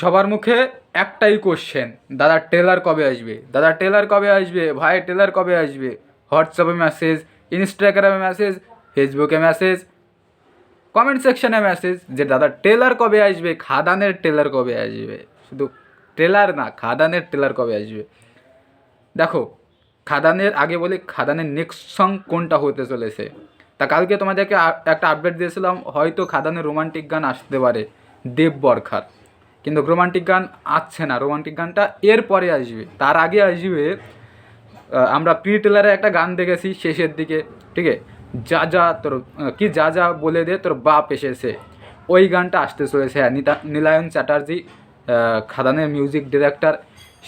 সবার মুখে একটাই কোশ্চেন দাদা টেলার কবে আসবে? দাদা টেলার কবে আসবে? ভাই টেলার কবে আসবে? হোয়াটসঅ্যাপে মেসেজ ইনস্টাগ্রামে মেসেজ ফেসবুকে মেসেজ কমেন্ট সেকশনে মেসেজ যে দাদা টেলার কবে আসবে? খাদানের টেলার কবে আসবে? শুধু টেলার না, খাদানের টেলার কবে আসবে? দেখো, খাদানের, আগে বলি খাদানের নেক্সট সং কোনটা হতে চলেছে? তা কালকে তোমাদেরকে একটা আপডেট দিয়েছিলাম, হয়তো খাদানের রোমান্টিক গান আসতে পারে, দেব বরখার। কিন্তু রোমান্টিক গান আসছে না। রোমান্টিক গানটা এর পরে আসবে। তার আগে আসবে আমরা প্রি টেলারে একটা গান দেখেছি শেষের দিকে, ঠিক আছে? যা যা তোর কি যা যা বলে দে, তোর বাপ এসেছে। ওই গানটা আসতে চলেছে। হ্যাঁ নিতা, নীলায়ন চ্যাটার্জি খাদানের মিউজিক ডিরেক্টর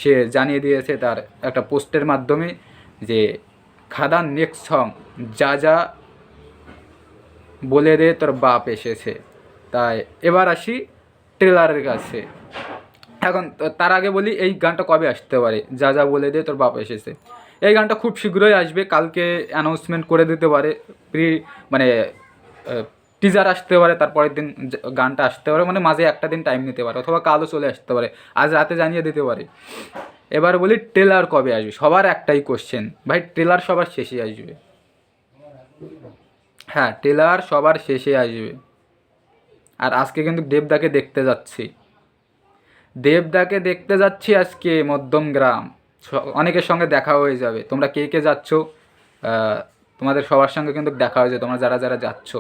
সে জানিয়ে দিয়েছে তার একটা পোস্টের মাধ্যমে যে, খাদান নেক্সট সং যা যা বলে দে, তোর বাপ এসেছে। তাই এবার আসি ট্রেলারের কাছে। এখন তার আগে বলি, এই গানটা কবে আসতে পারে? যা যা বলে দে তোর বাপ এসেছে। এই গানটা খুব শীঘ্রই আসবে, কালকে অ্যানাউন্সমেন্ট করে দিতে পারে। প্রি মানে টিজার আসতে পারে তারপরের দিন গানটা আসতে পারে। মানে মাঝে একটা দিন টাইম নিতে পারে, অথবা কালও চলে আসতে পারে। আজ রাতে জানিয়ে দিতে পারে। এবার বলি ট্রেলার কবে আসবে? সবার একটাই কোশ্চেন ভাই ট্রেলার সবার শেষে আসবে। হ্যাঁ ট্রেলার সবার শেষে আসবে। আর আজকে কিন্তু দেবদাকে দেখতে যাচ্ছি। দেবদাকে দেখতে যাচ্ছি আজকে মধ্যমগ্রাম স- অনেকের সঙ্গে দেখা হয়ে যাবে। তোমরা কে কে যাচ্ছ? তোমাদের সবার সঙ্গে কিন্তু দেখা হয়ে যাবে তোমরা যারা যারা যাচ্ছ।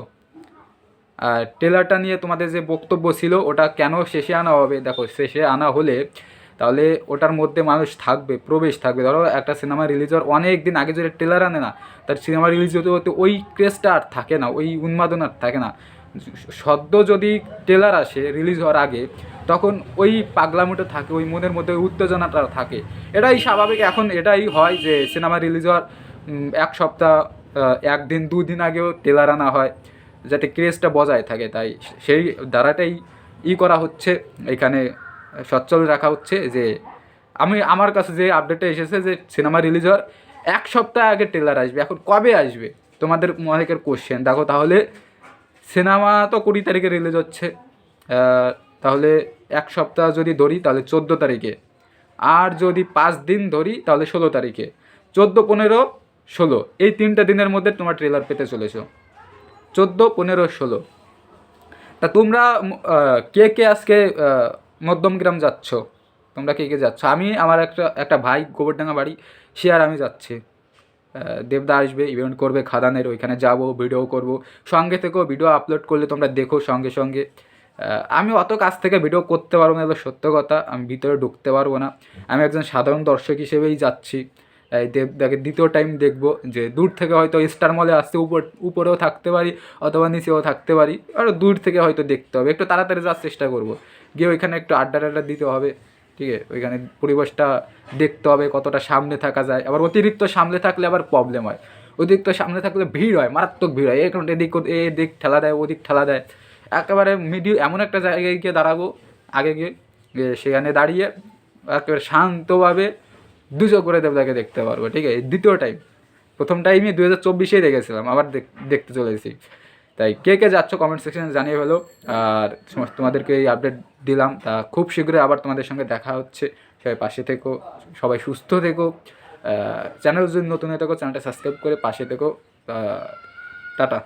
আর ট্রেলারটা নিয়ে তোমাদের যে বক্তব্য ছিল, ওটা কেন শেষে আনা হবে? দেখো, শেষে আনা হলে তাহলে ওটার মধ্যে মানুষ থাকবে, প্রবেশ থাকবে। ধরো, একটা সিনেমা রিলিজ হওয়ার অনেক দিন আগে যদি ট্রেলার আনে না, তার সিনেমা রিলিজ হতে হতে ওই ক্রেজটা আর থাকে না, ওই উন্মাদনা আর থাকে না। সদ্য যদি ট্রেলার আসে রিলিজ হওয়ার আগে, তখন ওই পাগলামোটা থাকে, ওই মনের মধ্যে উত্তেজনাটা থাকে। এটাই স্বাভাবিক। এখন এটাই হয় যে সিনেমা রিলিজ হওয়ার এক সপ্তাহ একদিন, দুদিন আগেও ট্রেলার আনা হয়, যাতে ক্রেজটা বজায় থাকে। তাই সেই দ্বারাটাই ই করা হচ্ছে, এখানে সচ্ছল রাখা হচ্ছে যে, আমি, আমার কাছে যে আপডেটটা এসেছে যে সিনেমা রিলিজ হওয়ার এক সপ্তাহ আগে ট্রেলার আসবে। এখন কবে আসবে? তোমাদের অনেকের কোশ্চেন দেখো তাহলে সিনেমা তো কুড়ি তারিখে রিলিজ হচ্ছে। তাহলে এক সপ্তাহ যদি ধরি, তাহলে চোদ্দ তারিখে। আর যদি পাঁচ দিন ধরি, তাহলে ষোলো তারিখে। চোদ্দ, পনেরো, ষোলো। এই তিনটা দিনের মধ্যে তোমার ট্রেলার পেতে চলেছো। চোদ্দ, পনেরো, ষোলো। তা তোমরা কে কে আজকে মধ্যমগ্রাম যাচ্ছ? তোমরা কে কে যাচ্ছ? আমি, আমার একটা একটা ভাই, গোবরডাঙ্গা বাড়ি, সে আর আমি যাচ্ছি। দেবদা আসবে ইভেন্ট করবে, খাদানের ওইখানে যাব ভিডিও করব। সঙ্গে থেকেও ভিডিও আপলোড করলে তোমরা দেখো সঙ্গে সঙ্গে। আমি অত কাছ থেকে ভিডিও করতে পারব না, এগুলো সত্য কথা, আমি ভিতরে ঢুকতে পারব না। আমি একজন সাধারণ দর্শক হিসেবেই যাচ্ছি। এই দেবদাকে দ্বিতীয় টাইম দেখব, যে দূর থেকে হয়তো স্টার মলে আসতে, উপর, উপরেও থাকতে পারি, অথবা নিচেও থাকতে পারি। আর দূর থেকে হয়তো দেখতে হবে, একটু তাড়াতাড়ি যাওয়ার চেষ্টা করব। গিয়ে ওইখানে একটু আড্ডা টাড্ডা দিতে হবে। ঠিক আছে? ওইখানে পরিবেশটা দেখতে হবে কতটা সামনে থাকা যায়। আবার অতিরিক্ত সামনে থাকলে আবার প্রবলেম হয়। অতিরিক্ত সামনে থাকলে ভিড় হয়, মারাত্মক ভিড় হয়। এখন এদিক এদিক ঠেলা দেয়, ওদিক ঠেলা দেয়। একেবারে মিডিও এমন একটা জায়গায় গিয়ে দাঁড়াবো, আগে গিয়ে সেখানে দাঁড়িয়ে একেবারে শান্তভাবে দুশো করে দেবতাকে দেখতে পারব, ঠিক আছে? দ্বিতীয় টাইম প্রথম টাইমে দু হাজার চব্বিশেই দেখেছিলাম, আবার দেখ- দেখতে চলেছি। তাই কে কে যাচ্ছ কমেন্ট সেকশনে জানিয়ে ফেলো। আর তোমাদেরকে এই আপডেট দিলাম। তা খুব শীঘ্রই আবার তোমাদের সঙ্গে দেখা হচ্ছে। সবাই পাশে থেকো, সবাই সুস্থ থেকো। চ্যানেল যদি নতুন হয়ে থাকো চ্যানেলটা সাবস্ক্রাইব করে পাশে থেকো। টাটা।